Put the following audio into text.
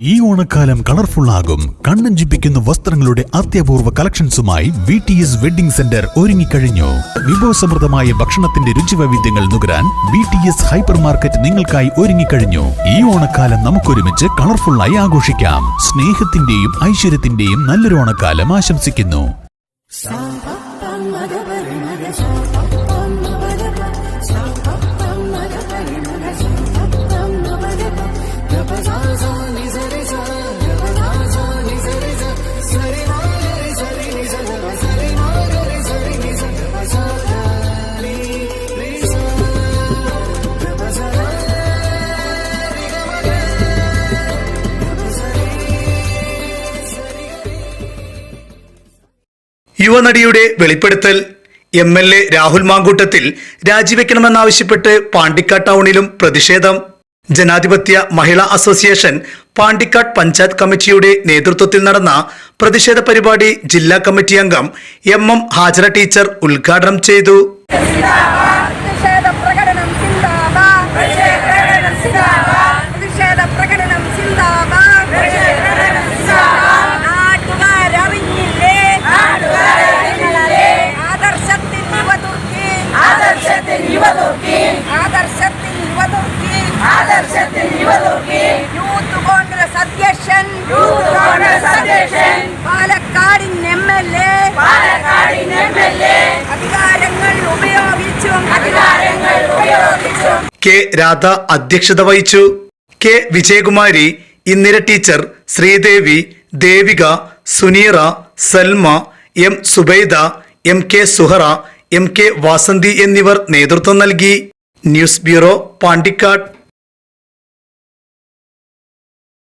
ഈ ഓണക്കാലം കളർഫുൾ ആകും. കണ്ണഞ്ചിപ്പിക്കുന്ന വസ്ത്രങ്ങളുടെ അത്യപൂർവ കളക്ഷൻസുമായി V T S wedding centre ഒരുങ്ങിക്കഴിഞ്ഞു. വിഭവസമൃദ്ധമായ ഭക്ഷണത്തിന്റെ രുചിവൈവിധ്യങ്ങൾ നുകരാൻ V T S hypermarket നിങ്ങൾക്കായി ഒരുങ്ങിക്കഴിഞ്ഞു. ഈ ഓണക്കാലം നമുക്കൊരുമിച്ച് കളർഫുള്ളായി ആഘോഷിക്കാം. സ്നേഹത്തിന്റെയും ഐശ്വര്യത്തിന്റെയും നല്ലൊരു ഓണക്കാലം ആശംസിക്കുന്നു. യുവനടിയുടെ വെളിപ്പെടുത്തൽ. M L A Rahul Mamkootathil രാജിവെക്കണമെന്നാവശ്യപ്പെട്ട് Pandikkad ടൗണിലും പ്രതിഷേധം. ജനാധിപത്യ മഹിളാ അസോസിയേഷൻ പാണ്ടിക്കാട് പഞ്ചായത്ത് കമ്മിറ്റിയുടെ നേതൃത്വത്തിൽ നടന്ന പ്രതിഷേധ പരിപാടി ജില്ലാ കമ്മിറ്റി അംഗം എം എം ഹാജര ടീച്ചർ ഉദ്ഘാടനം ചെയ്തു. അധ്യക്ഷൻ. പാലക്കാടിൻ എം പാലക്കാടിൻ എം എൽ എ. അധികാരങ്ങൾ ഉപയോഗിച്ചും അധികാരങ്ങൾ ഉപയോഗിച്ചും. കെ രാധ അധ്യക്ഷത വഹിച്ചു. K Vijayakumari Indira teacher Sreedevi Devika Suneera Salma M Subaida M K Suhara M K Vasanthi എന്നിവർ നേതൃത്വം നൽകി. News bureau Pandikkad.